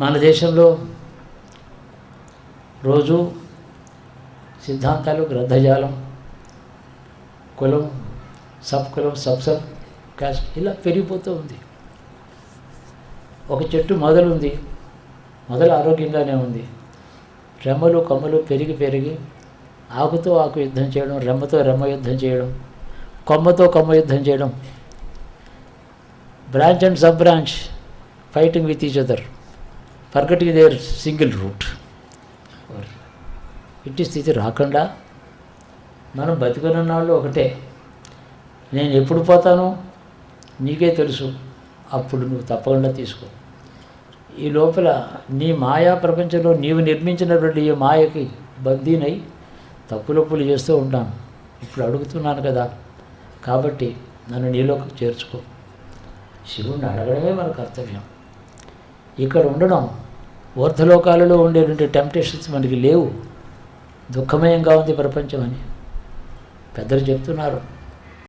మన దేశంలో రోజు సిద్ధాంతాలు గ్రంథజాలం కులం సబ్ కులం సబ్ సబ్ కాస్ట్ ఇలా పెరిగిపోతూ ఉంది. ఒక చెట్టు మొదలు ఉంది మొదలు ఆరోగ్యంగానే ఉంది. రెమ్మలు కొమ్మలు పెరిగి పెరిగి ఆకుతో ఆకు యుద్ధం చేయడం రెమ్మతో రెమ్మ యుద్ధం చేయడం కొమ్మతో కొమ్మ యుద్ధం చేయడం branch and sub branch fighting with each other. Forgetting their single root ఇట్టి స్థితి రాకుండా మనం బతికున్ననాళ్ళు ఒకటే. నేను ఎప్పుడు పోతానో? నీకే తెలుసు. అప్పుడు నువ్వు తప్పకుండా తీసుకో. ఈ లోపల నీ మాయా ప్రపంచంలో నీవు నిర్మించినటువంటి ఈ మాయకి బందీనై తప్పులప్పులు చేస్తూ ఉంటాను. ఇప్పుడు అడుగుతున్నాను కదా. కాబట్టి నన్ను నీలోకి చేర్చుకో. శివుణ్ణి అడగడమే మన కర్తవ్యం. ఇక్కడ ఉండడం ఊర్ధలోకాలలో ఉండేటువంటి టెంప్టేషన్స్ మనకి లేవు. దుఃఖమయంగా ఉంది ప్రపంచం అని. పెద్దలు చెప్తున్నారు.